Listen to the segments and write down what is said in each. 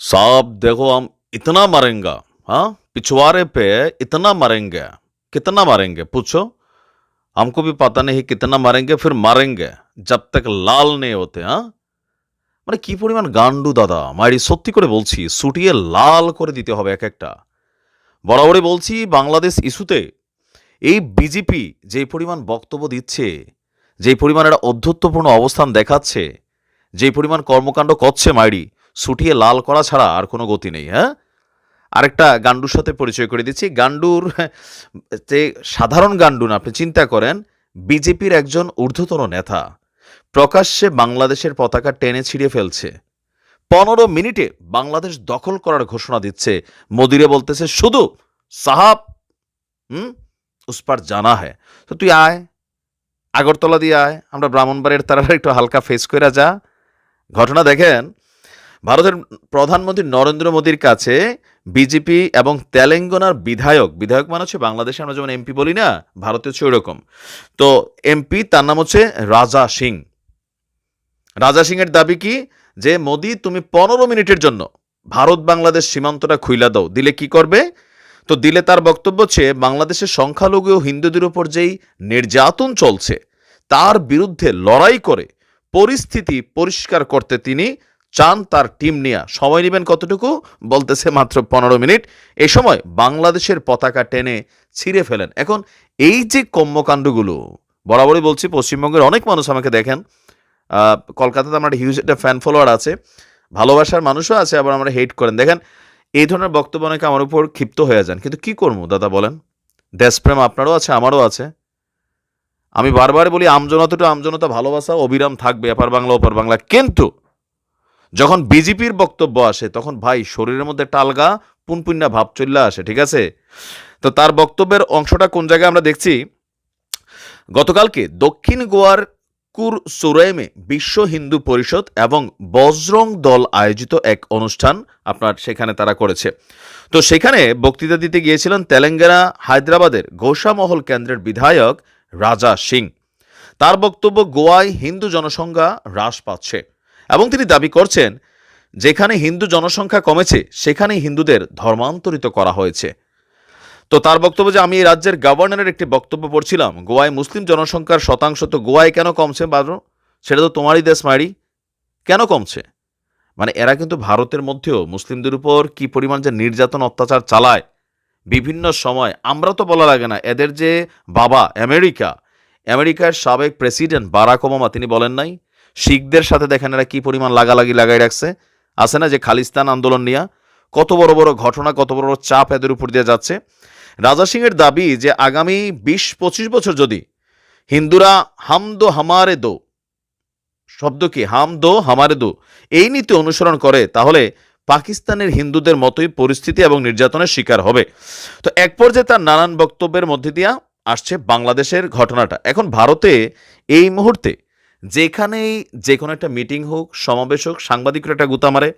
साहब देखो हम इतना मरेंगे हाँ पिछवाड़े पे इतना मरेंगे कितना मारेंगे पूछो हमको भी पता नहीं कितना मारेंगे फिर मारेंगे जब तक লাল নেই হতে হ্যাঁ মানে কি পরিমাণ গান্ডু দাদা মাইরি সত্যি করে বলছি সুটিয়ে লাল করে দিতে হবে এক একটা বরাবরই বলছি বাংলাদেশ ইস্যুতে এই বিজেপি যে পরিমাণ বক্তব্য দিচ্ছে যে পরিমাণ একটা অধ্যত্বপূর্ণ অবস্থান দেখাচ্ছে যে পরিমাণ কর্মকাণ্ড করছে মাইরি সুটিয়ে লাল করা ছাড়া আর কোনো গতি নেই হ্যাঁ? আরেকটা গান্ডুর সাথে পরিচয় করে দিচ্ছি। গান্ডুর যে সাধারণ গান্ডু না, আপনি চিন্তা করেন, বিজেপির একজন ঊর্ধ্বতন নেতা। প্রকাশ্যে বাংলাদেশের পতাকা টেনে ছিঁড়ে ফেলছে। পনেরো মিনিটে বাংলাদেশ দখল করার ঘোষণা দিচ্ছে। মোদিরে বলতেছে, শুধু সাহাব, হুম? উসপার জানা হ্যায়। তো তুই আয়, আগরতলা দিয়ে আয়, আমরা ব্রাহ্মণবাড়ির তারা একটু হালকা ফেস করে যা। ঘটনা দেখেন ভারতের প্রধানমন্ত্রী নরেন্দ্র মোদীর কাছে বিজেপি এবং তেলেঙ্গানার বিধায়ক বিধায়ক মানে হচ্ছে বাংলাদেশে আমরা যেমন এমপি বলি না ভারতে হচ্ছে ওইরকম। তো এমপি, তার নাম হচ্ছে রাজা সিং। রাজা সিংয়ের দাবি কি? যে মোদি, তুমি পনেরো মিনিটের জন্য ভারত বাংলাদেশ সীমান্তটা খুইলা দাও। দিলে কি করবে? তো দিলে তার বক্তব্য হচ্ছে বাংলাদেশের সংখ্যালঘু হিন্দুদের উপর যেই নির্যাতন চলছে, তার বিরুদ্ধে লড়াই করে পরিস্থিতি পরিষ্কার করতে তিনি চান তার টিম নিয়ে। সময় নেবেন কতটুকু? বলতেছে মাত্র পনেরো মিনিট। এ সময় বাংলাদেশের পতাকা টেনে ছিঁড়ে ফেলেন। এখন এই যে কর্মকাণ্ডগুলো, বরাবরই বলছি, পশ্চিমবঙ্গের অনেক মানুষ আমাকে দেখেন। কলকাতাতে আমার হিউজ একটা ফ্যান ফলোয়ার আছে। ভালোবাসার মানুষও আছে, আবার আমরা হেট করেন। দেখেন, এই ধরনের বক্তব্য অনেকে আমার উপর ক্ষিপ্ত হয়ে যান। কিন্তু কি করব, দাদা বলেন? দেশপ্রেম আপনারও আছে, আমারও আছে। আমি বারবার বলি, আমজনতা তো আমজনতা ভালোবাসা, অবিরাম থাকবে, এপার বাংলা, ওপার বাংলা। কিন্তু যখন বিজেপির বক্তব্য আসে, তখন ভাই শরীরের মধ্যে টালগা পুনপুন্না ভাব চলে আসে, ঠিক আছে? তো তার বক্তব্যের অংশটা কোন জায়গায় আমরা দেখছি? গতকালকে দক্ষিণ গোয়ার কুর সুরেমে বিশ্ব হিন্দু পরিষদ এবং বজরং দল আয়োজিত এক অনুষ্ঠান আপনার সেখানে তারা করেছে। তো সেখানে বক্তৃতা দিতে গিয়েছিলেন তেলেঙ্গানা, হায়দ্রাবাদের গোসামহল কেন্দ্রের বিধায়ক রাজা সিং। তার বক্তব্য গোয়ায় হিন্দু জনসংখ্যা হ্রাস পাচ্ছে। এবং তিনি দাবি করছেন, যেখানে হিন্দু জনসংখ্যা কমেছে, সেখানেই হিন্দুদের ধর্মান্তরিত করা হয়েছে। তো তার বক্তব্য যে আমি এই রাজ্যের গভর্নরের একটি বক্তব্য পড়ছিলাম, গোয়ায় মুসলিম জনসংখ্যার শতাংশ তো গোয়ায় কেন কমছে বাদর সেটা তো তোমারই দেশ মারি কেন কমছে? মানে এরা কিন্তু ভারতের মধ্যেও মুসলিমদের উপর কি পরিমাণ যে নির্যাতন, অত্যাচার চালায়, বিভিন্ন সময়। আমরা তো বলা লাগে না, এদের যে বাবা আমেরিকা, আমেরিকার সাবেক প্রেসিডেন্ট বারাক ওবামা, তিনি বলেন নাই শিখদের সাথে দেখেন এরা কি পরিমাণ লাগালাগি লাগাই রাখছে। আছে না যে খালিস্তান আন্দোলন নিয়ে কত বড় বড় ঘটনা, কত বড় বড় চাপ এদের উপর দিয়ে যাচ্ছে। রাজা সিংয়ের দাবি যে আগামী বিশ পঁচিশ বছর যদি হিন্দুরা হাম দো হামারে দো, শব্দ কি? হাম দো হামারে দো, এই নীতি অনুসরণ করে, তাহলে পাকিস্তানের হিন্দুদের মতোই পরিস্থিতি এবং নির্যাতনের শিকার হবে। তো এক পর্যায়ে তার নানান বক্তব্যের মধ্যে দিয়া আসছে বাংলাদেশের ঘটনাটা। এখন ভারতে এই মুহূর্তে যেখানেই যে কোনো একটা মিটিং হোক, সমাবেশ হোক, সাংবাদিকরা একটা গুতা মারে।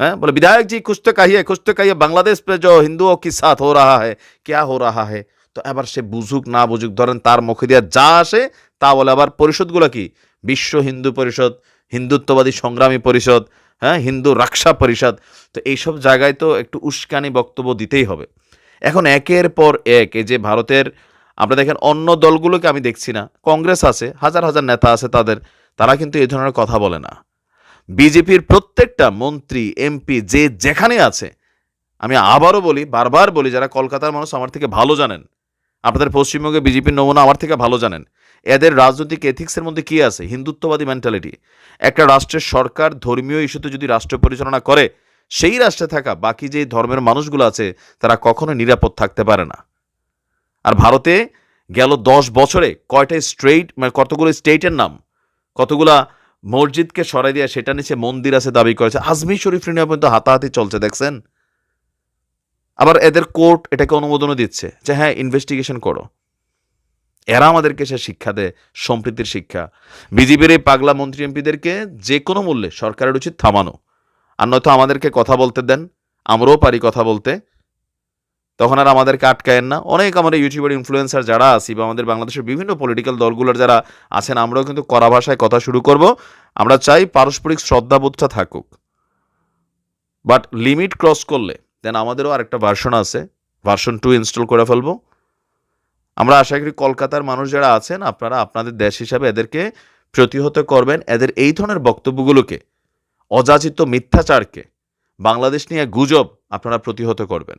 হ্যাঁ? বলে, বিধায়ক জি খুঁজতে কাহিয়ে কুছ কাহিয়ে, বাংলাদেশ পে যো ও কি সাথ হো রাহা হ্যাঁ ক্যা হো রাহা হে তো এবার সে বুঝুক, না বুঝুক, ধরেন তার মুখে দিয়ে যা আসে, তা বলে, আবার পরিষদগুলো কি? বিশ্ব হিন্দু পরিষদ, হিন্দুত্ববাদী সংগ্রামী পরিষদ হ্যাঁ? হিন্দু রাক্ষা পরিষদ। তো এইসব জায়গায় তো একটু উস্কানি বক্তব্য দিতেই হবে। এখন একের পর এক, এই যে ভারতের আমরা দেখেন, অন্য দলগুলোকে আমি দেখছি না। কংগ্রেস আছে, হাজার হাজার নেতা আছে তাদের। তারা কিন্তু এই ধরনের কথা বলে না। বিজেপির প্রত্যেকটা মন্ত্রী, এমপি যে যেখানে আছে, আমি আবারও বলি, বারবার বলি, যারা কলকাতার মানুষ আমার থেকে ভালো জানেন, আপনাদের পশ্চিমবঙ্গে বিজেপির নমুনা আমার থেকে ভালো জানেন, এদের রাজনৈতিক এথিক্সের মধ্যে কি আছে? হিন্দুত্ববাদী মেন্টালিটি একটা রাষ্ট্রের সরকার ধর্মীয় ইস্যুতে যদি রাষ্ট্র পরিচালনা করে, সেই রাষ্ট্রে থাকা বাকি যে ধর্মের মানুষগুলো আছে, তারা কখনো নিরাপদ থাকতে পারে না। আর ভারতে গেল দশ বছরে কয়টা স্ট্রেট মানে কতগুলো স্টেটের নাম? কতগুলা মসজিদকে সরাই দিয়ে সেটা নিচে মন্দির আছে দাবি করেছে। আজমির শরীফ নিয়ে পর্যন্ত হাতাহাতি চলছে, দেখছেন? আবার এদের কোর্ট এটাকে অনুমোদনও দিচ্ছে যে হ্যাঁ ইনভেস্টিগেশন করো। এরা আমাদেরকে সে শিক্ষা দেয়, সম্প্রীতির শিক্ষা। বিজেপির এই পাগলা মন্ত্রী এমপিদেরকে যে কোনো মূল্যে সরকারের উচিত থামানো। আর নয়তো আমাদেরকে কথা বলতে দেন। আমরাও পারি কথা বলতে। তখন আর আমাদেরকে আটকায়েন না। অনেক আমাদের ইউটিউবের ইনফ্লুয়েন্সার যারা আছি বা আমাদের বাংলাদেশের বিভিন্ন পলিটিক্যাল দলগুলোর যারা আছেন, আমরাও কিন্তু কড়া ভাষায় কথা শুরু করব। আমরা চাই পারস্পরিক শ্রদ্ধাবোধটা থাকুক। বাট লিমিট ক্রস করলে দেন আমাদেরও আরেকটা ভার্সন আছে। ভার্সন টু ইনস্টল করে ফেলব। আমরা আশা করি কলকাতার মানুষ যারা আছেন, আপনারা আপনাদের দেশ হিসাবে এদেরকে প্রতিহত করবেন। এদের এই ধরনের বক্তব্যগুলোকে, অযাচিত মিথ্যাচারকে, বাংলাদেশ নিয়ে গুজব আপনারা প্রতিহত করবেন।